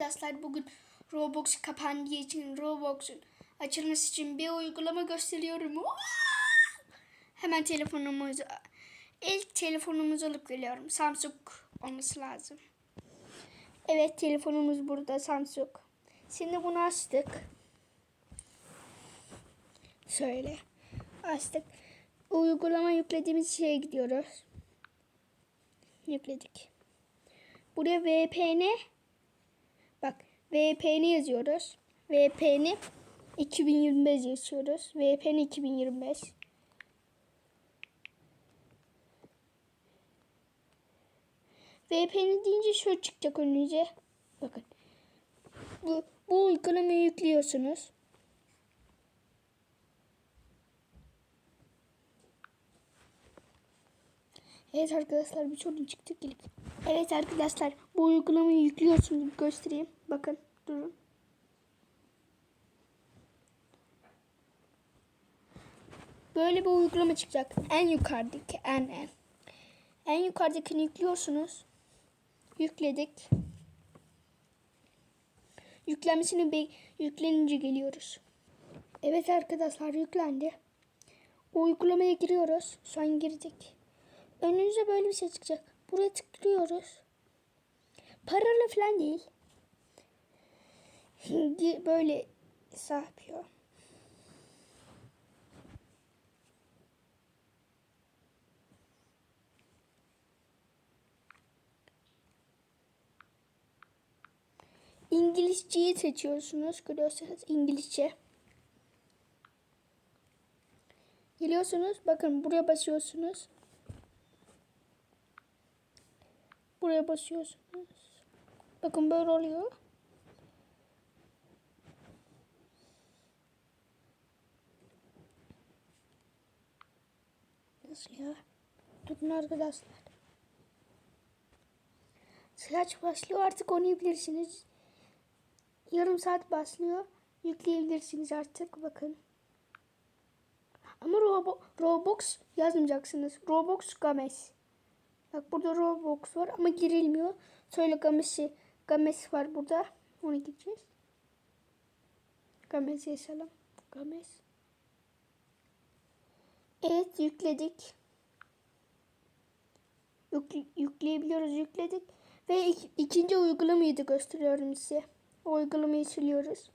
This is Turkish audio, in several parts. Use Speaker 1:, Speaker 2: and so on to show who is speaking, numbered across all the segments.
Speaker 1: Arkadaşlar bugün Roblox kapandığı için Roblox'un açılması için bir uygulama gösteriyorum. Hemen telefonumuzu ilk telefonumuzu alıp geliyorum. Samsung olması lazım. Evet telefonumuz burada Samsung. Şimdi bunu açtık. Şöyle açtık. Uygulama yüklediğimiz şeye gidiyoruz. Yükledik. Buraya VPN Bak VPN yazıyoruz. VPN 2025 yazıyoruz. VPN 2025. VPN deyince şu çıkacak önünüze. Bakın. Bu, bu uygulamayı yüklüyorsunuz. Evet arkadaşlar bir sorun çıktı gelip. Evet arkadaşlar bu uygulamayı yüklüyorsunuz göstereyim. Bakın durun. Böyle bir uygulama çıkacak. En yukarıdaki en en. En yukarıdakini yüklüyorsunuz. Yükledik. Yüklenmesini be yüklenince geliyoruz. Evet arkadaşlar yüklendi. Uygulamaya giriyoruz. An girdik. Önünüze böyle bir şey çıkacak. Buraya tıklıyoruz. Paralı falan değil. Hindi böyle yapıyor. İngilizceyi seçiyorsunuz. Görüyorsanız İngilizce. Geliyorsunuz. Bakın buraya basıyorsunuz. Buraya basıyorsunuz. Bakın böyle oluyor. Nasıl ya? Durun arkadaşlar. Slash başlıyor artık oynayabilirsiniz. Yarım saat başlıyor. Yükleyebilirsiniz artık bakın. Ama Robo Roblox yazmayacaksınız. Roblox Games. Bak burada Roblox var ama girilmiyor. Söyle Games'i. Games var burada. Onu gideceğiz. Games yazalım. Games. Evet yükledik. Yük, yükleyebiliyoruz yükledik. Ve ik, ikinci uygulamayı da gösteriyorum size. O uygulamayı siliyoruz.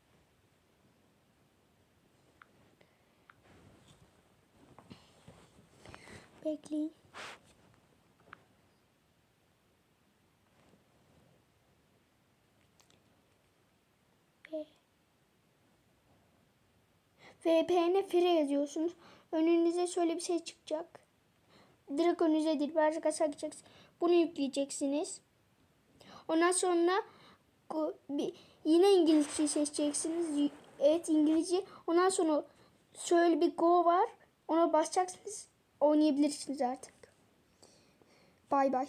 Speaker 1: Bekleyin. VPN free yazıyorsunuz. Önünüze şöyle bir şey çıkacak. Direkt önünüze değil. Birazcık aşağı gideceksiniz. Bunu yükleyeceksiniz. Ondan sonra yine İngilizce seçeceksiniz. Evet İngilizce. Ondan sonra şöyle bir go var. Ona basacaksınız. Oynayabilirsiniz artık. Bay bay.